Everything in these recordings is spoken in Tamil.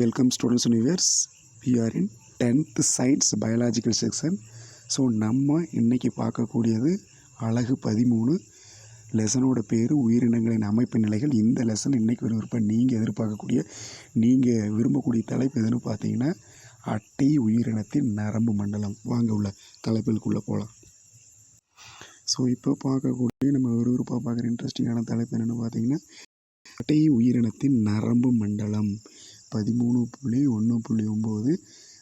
Welcome students universe we are tenth science biological section so நம்ம இன்றைக்கி பார்க்கக்கூடியது அழகு பதிமூணு. லெசனோட பேர் உயிரினங்களின் அமைப்பு நிலைகள். இந்த லெசன் இன்னைக்கு விருப்ப நீங்கள் எதிர்பார்க்கக்கூடிய நீங்கள் விரும்பக்கூடிய தலைப்பு எதுன்னு பார்த்தீங்கன்னா அட்டை உயிரினத்தின் நரம்பு மண்டலம். வாங்க உள்ள தலைப்புகளுக்குள்ளே போகலாம் ஸோ இப்போ பார்க்கக்கூடிய நம்ம விறுவிறுப்பாக பார்க்குற இன்ட்ரெஸ்டிங்கான தலைப்பு என்னென்னு பார்த்தீங்கன்னா அட்டை உயிரினத்தின் நரம்பு மண்டலம். பதிமூணு புள்ளி ஒன்று புள்ளி ஒம்பது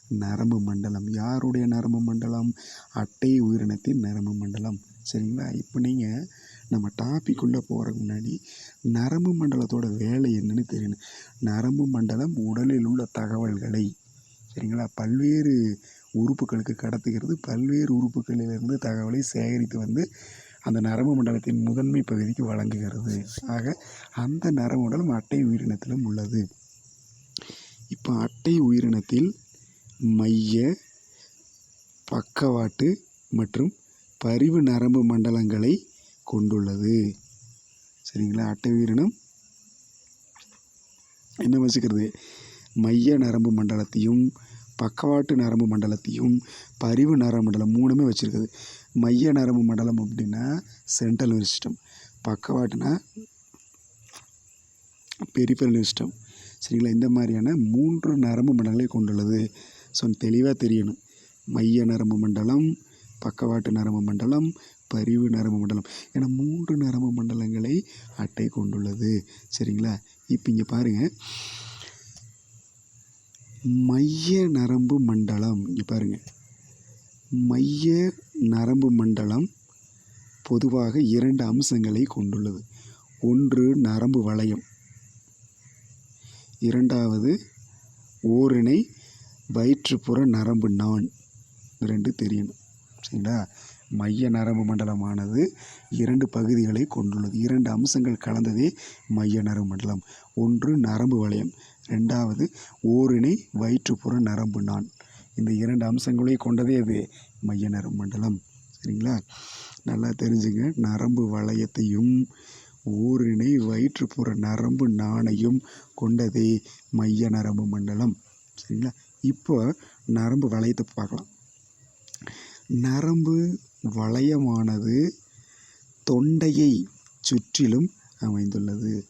நரம்பு மண்டலம். யாருடைய நரம்பு மண்டலம்? அட்டை உயிரினத்தின் நரம்பு மண்டலம். சரிங்களா? இப்போ நீங்கள் நம்ம டாபிக்குள்ளே போகிறதுக்கு முன்னாடி நரம்பு மண்டலத்தோட வேலை என்னன்னு தெரியணும். நரம்பு மண்டலம் உடலில் உள்ள தகவல்களை. சரிங்களா? பல்வேறு உறுப்புகளுக்கு கடத்துகிறது. பல்வேறு உறுப்புகளிலிருந்து தகவலை சேகரித்து வந்து அந்த நரம்பு மண்டலத்தின் முதன்மை பகுதிக்கு வழங்குகிறது. ஆக அந்த நரம்பு மண்டலம் அட்டை உயிரினத்திலும் உள்ளது. இப்போ அட்டை உயிரினத்தில் மைய பக்கவாட்டு மற்றும் பரிவு நரம்பு மண்டலங்களை கொண்டுள்ளது. சரிங்களா? அட்டை உயிரினம். என்ன வச்சுக்கிறது? மைய நரம்பு மண்டலத்தையும் பக்கவாட்டு நரம்பு மண்டலத்தையும் பரிவு நரம்பு மண்டலம் மூணுமே வச்சுருக்குது. மைய நரம்பு மண்டலம் அப்படின்னா சென்ட்ரல் சிஸ்டம் பக்கவாட்டுனா பெரிஃபரல் சிஸ்டம் சரிங்களா? இந்த மாதிரியான மூன்று நரம்பு மண்டலங்களை கொண்டுள்ளது. ஸோ தெளிவாக தெரியணும். மைய நரம்பு மண்டலம் பக்கவாட்டு நரம்பு மண்டலம் பரிவு நரம்பு மண்டலம். என மூன்று நரம்பு மண்டலங்களை அட்டை கொண்டுள்ளது. சரிங்களா? இப்போ இங்கே பாருங்கள் மைய நரம்பு மண்டலம். இங்கே பாருங்கள் மைய நரம்பு மண்டலம் பொதுவாக இரண்டு அம்சங்களை கொண்டுள்ளது. ஒன்று நரம்பு வளையம். இரண்டாவது ஓரிணை வயிற்றுப்புற நரம்பு நான் ரெண்டு தெரியணும். சரிங்களா? மைய நரம்பு மண்டலமானது இரண்டு பகுதிகளை கொண்டுள்ளது. இரண்டு அம்சங்கள் கலந்ததே மைய நரம்பு மண்டலம். ஒன்று நரம்பு வளையம். ரெண்டாவது ஓரிணை வயிற்றுப்புற நரம்பு நான் இந்த இரண்டு அம்சங்களை கொண்டதே அது மைய நரம்பு மண்டலம். சரிங்களா? நல்லா தெரிஞ்சுங்க. நரம்பு வளையத்தையும் ஓரிணை வயிற்றுப்புற நரம்பு நாணயம் கொண்டதே மைய நரம்பு மண்டலம். சரிங்களா? இப்போ நரம்பு வளையத்தை பார்க்கலாம். நரம்பு வளையமானது தொண்டையை சுற்றிலும் அமைந்துள்ளது.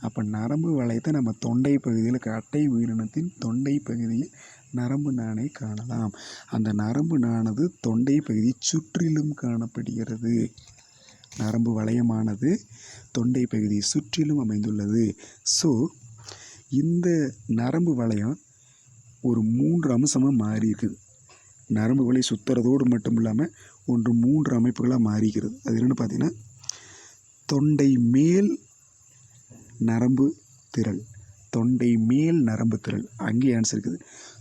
அப்போ நரம்பு வளையத்தை நம்ம தொண்டை பகுதியில் கட்டை உயிரினத்தின் தொண்டை பகுதியில் நரம்பு நாணை காணலாம். அந்த நரம்பு நாணது தொண்டை பகுதி சுற்றிலும் காணப்படுகிறது. நரம்பு வளையமானது தொண்டை பகுதியை சுற்றிலும் அமைந்துள்ளது. ஸோ இந்த நரம்பு வளையம் ஒரு மூன்று அம்சமாக மாறி இருக்குது நரம்பு வலை சுற்றுறதோடு மட்டும் இல்லாமல் ஒன்று மூன்று அமைப்புகளாக மாறிக்கிறது. அது என்னென்னு பார்த்தீங்கன்னா தொண்டை மேல் நரம்பு திரள் தொண்டை மேல் நரம்பு திரள். அங்கே ஆன்சர் இருக்குது.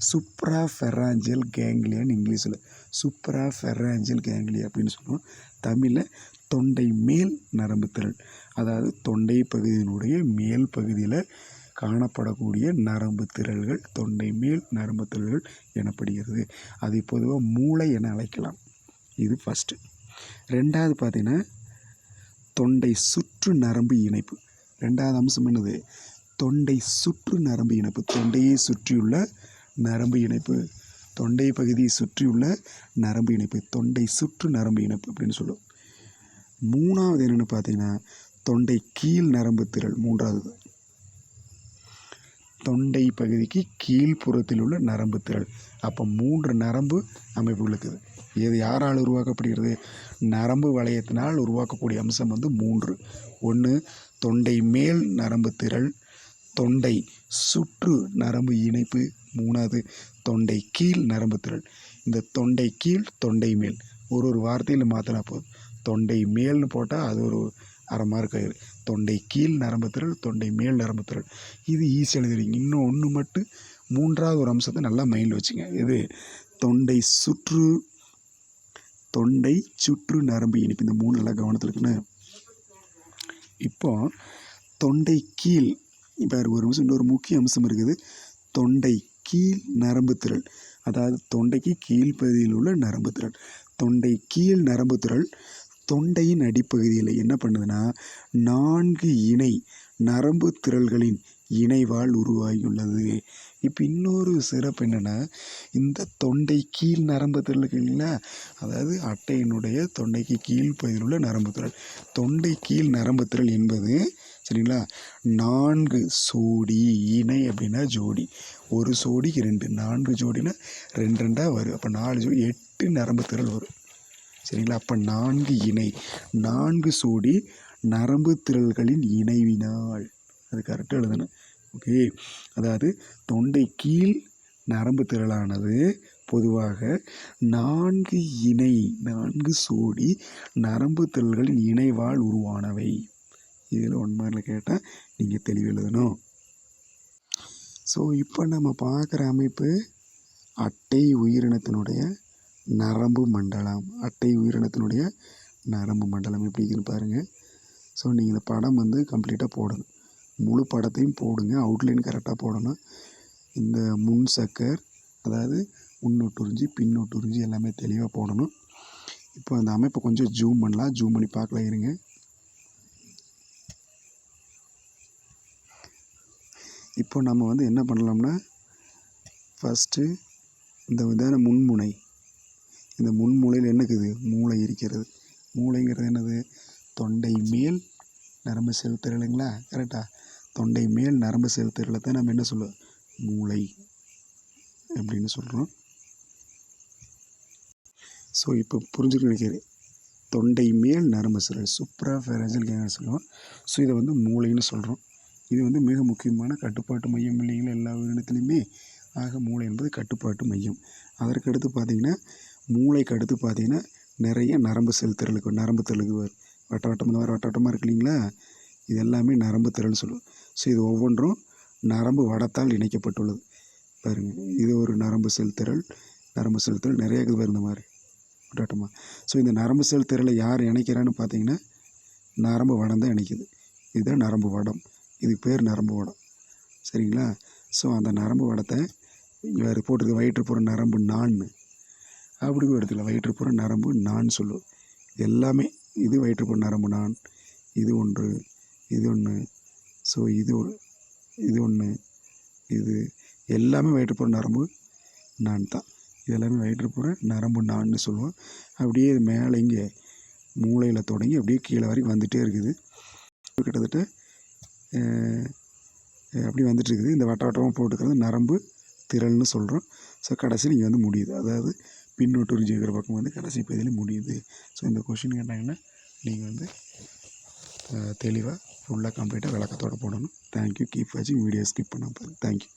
சுப்ரா ஃபெராஞ்சியல் கேங்லியான்னு இங்கிலீஷில் சுப்ரா ஃபெராஞ்சியல் கேங்லியா அப்படின்னு சொல்லுவோம். தமிழில் தொண்டை மேல் நரம்பு திரள். அதாவது தொண்டை பகுதியினுடைய மேல் பகுதியில் காணப்படக்கூடிய நரம்பு திரள்கள் தொண்டை மேல் நரம்பு திரள்கள் எனப்படுகிறது. அதை பொதுவாக மூளை என அழைக்கலாம். இது ஃபஸ்ட்டு ரெண்டாவது பார்த்திங்கன்னா தொண்டை சுற்று நரம்பு இணைப்பு. ரெண்டாவது அம்சம் என்னது? தொண்டை சுற்று நரம்பு இணைப்பு. தொண்டையை சுற்றியுள்ள நரம்பு இணைப்பு. தொண்டை பகுதியை சுற்றியுள்ள நரம்பு இணைப்பு. தொண்டை சுற்று நரம்பு இணைப்பு அப்படின்னு சொல்லுவோம். மூணாவது என்னென்னு பார்த்தீங்கன்னா தொண்டை கீழ் நரம்பு திரள் மூன்றாவது. தொண்டை பகுதிக்கு கீழ்ப்புறத்தில் உள்ள நரம்பு திரள். அப்போ மூன்று நரம்பு அமைப்பு இருக்குது இது யாரால் உருவாக்கப்படுகிறது? நரம்பு வளையத்தினால் உருவாக்கக்கூடிய அம்சம் வந்து மூன்று. ஒன்று தொண்டை மேல் நரம்பு திரள். தொண்டை சுற்று நரம்பு இணைப்பு. மூணாவது தொண்டை கீழ் நரம்பு திரள். இந்த தொண்டை கீழ் தொண்டை மேல். ஒரு ஒரு வார்த்தையில் மாற்றினா போதும். தொண்டை மேல்னு போட்டால் அது ஒரு அரை மார்க் ஆயிரும் தொண்டை கீழ் நரம்பு திரள் தொண்டை மேல் நரம்பு திரள். இது ஈஸியாக எழுதிடுங்க. இன்னும் ஒன்று மட்டும் மூன்றாவது ஒரு அம்சத்தை நல்லா மைண்டில் வச்சுங்க. இது தொண்டை சுற்று தொண்டை சுற்று நரம்பு இனிப்பு. இந்த மூணு நல்லா கவனத்தில் இருக்குன்னு. இப்போ தொண்டை கீழ் இப்போ ஒரு அம்சம் இன்னொரு முக்கிய அம்சம் இருக்குது. தொண்டை கீழ் நரம்பு திரள். அதாவது தொண்டைக்கு கீழ்ப்பகுதியில் உள்ள நரம்பு திரள். தொண்டை கீழ் நரம்பு திரள். தொண்டையின் அடிப்பகுதியில் என்ன பண்ணுதுன்னா நான்கு இணை நரம்பு திரள்களின் இணைவால் உருவாகியுள்ளது. இப்போ இன்னொரு சிறப்பு என்னென்னா இந்த தொண்டை கீழ் நரம்பு திரள்கள் இருக்குங்களா அதாவது அட்டையினுடைய தொண்டைக்கு கீழ் பகுதியில் உள்ள நரம்பு திரள். தொண்டை கீழ் நரம்பு திரள் என்பது சரிங்களா? நான்கு சோடி இணை அப்படின்னா ஜோடி. ஒரு சோடிக்கு ரெண்டு நான்கு ஜோடினா ரெண்டு ரெண்டாக வரும். அப்போ நாலு ஜோடி எட்டு நரம்பு திரள் வரும். சரிங்களா அப்போ நான்கு இணை நான்கு சோடி நரம்பு திரள்களின் இணைவினால். அது கரெக்டாக எழுதணும். ஓகே அதாவது தொண்டை கீழ் நரம்பு திரளானது பொதுவாக நான்கு இணை நான்கு சோடி நரம்பு திரள்களின் இணைவால் உருவானவை. இதில் ஒன் மார்க்கில் கேட்டால் நீங்கள் தெளிவு எழுதணும். ஸோ இப்போ நம்ம பார்க்குற அமைப்பு அட்டை உயிரினத்தினுடைய நரம்பு மண்டலம் அட்டை உயிரினத்தினுடைய நரம்பு மண்டலம் எப்படி இருக்குன்னு பாருங்கள் ஸோ நீங்கள் இந்த படம் வந்து கம்ப்ளீட்டாக போடணும். முழு படத்தையும் போடுங்க. அவுட்லைன் கரெக்டாக போடணும். இந்த முன் சக்கர் அதாவது முன்னொட்டுறிஞ்சி பின்னொட்டுறிஞ்சி எல்லாமே தெளிவாக போடணும். இப்போ அந்த அமைப்பை கொஞ்சம் ஜூம் பண்ணலாம். ஜூம் பண்ணி பார்க்கலாம் இருங்க. இப்போ நம்ம வந்து என்ன பண்ணலாம்னா ஃபஸ்ட்டு இந்த இதான முன்முனை இந்த முன்மூளையில் என்ன இருக்குது? மூளை இருக்கிறது. மூளைங்கிறது என்னது? தொண்டை மேல் நரம்பு செலுத்துற இல்லைங்களா? கரெக்டாக தொண்டை மேல் நரம்பு செலுத்துறல தான் நம்ம என்ன சொல்லுவோம்? மூளை அப்படின்னு சொல்கிறோம் ஸோ இப்போ புரிஞ்சுக்க நினைக்கிறேன். தொண்டை மேல் நரம்பு செல் சுப்ரா ஃபெரஜல் கேங்க சொல்லுவோம்? ஸோ இதை வந்து மூளைன்னு சொல்கிறோம் இது வந்து மிக முக்கியமான கட்டுப்பாட்டு மையம் இல்லைங்களா? எல்லா உயிரினத்துலேயுமே. ஆக மூளை என்பது கட்டுப்பாட்டு மையம். அதற்கு அடுத்து மூளைக்கு அடுத்து பார்த்தீங்கன்னா நிறைய நரம்பு செல் திரளுக்கு நரம்பு திரளுக்கு வரும் வட்ட வட்டமாக இந்த மாதிரி வட்ட வட்டமாக இருக்கு இல்லைங்களா? இது எல்லாமே நரம்பு திரள்னு சொல்லுவோம். ஸோ இது ஒவ்வொன்றும் நரம்பு வடத்தால் இணைக்கப்பட்டுள்ளது. பாருங்கள் இது ஒரு நரம்பு செல் திரள் நரம்பு செல் திரள் நிறைய இருக்குது பாரு இந்த மாதிரி வட்ட வட்டமாக ஸோ இந்த நரம்பு செல் திரளை யார் இணைக்கிறான்னு பார்த்தீங்கன்னா நரம்பு வடம் தான் இணைக்குது. இதுதான் நரம்பு வடம். இது பேர் நரம்பு வடம். சரிங்களா? ஸோ அந்த நரம்பு வடத்தை இங்கே போட்டிருக்க வயிற்றுப்புற நரம்பு நான்னு. அப்படி கூட எடுத்துக்கலாம் வயிற்றுப்புற நரம்பு நான் சொல்லுவோம் எல்லாமே இது வயிற்றுப்புற நரம்பு நான். இது ஒன்று இது ஒன்று. ஸோ இது ஒரு இது ஒன்று இது. எல்லாமே வயிற்றுப்புற நரம்பு நான் தான். இது எல்லாமே வயிற்றுப்புற நரம்பு நான்னு சொல்லுவோம். அப்படியே இது மேலே இங்கே மூளையில் தொடங்கி அப்படியே கீழே வரைக்கும் வந்துகிட்டே இருக்குது. கிட்டத்தட்ட அப்படியே அப்படி வந்துட்டு இருக்குது. இந்த வட்ட வட்டமாக போட்டுக்கிறது நரம்பு திரள்னு சொல்கிறோம் ஸோ கடைசியில் இங்கே வந்து முடியுது. அதாவது பின்னோட்டு ஜெயிக்கிற பக்கம் வந்து கடைசி பகுதியில் முடியுது. ஸோ இந்த கொஷின் கேட்டாங்கன்னா நீங்கள் வந்து தெளிவாக ஃபுல்லாக கம்ப்ளீட்டாக விளக்கத்தோட போடணும். தேங்க்யூ கீப் வாட்சிங் வீடியோ ஸ்கிப் பண்ணாமல் பாருங்கள் தேங்க்யூ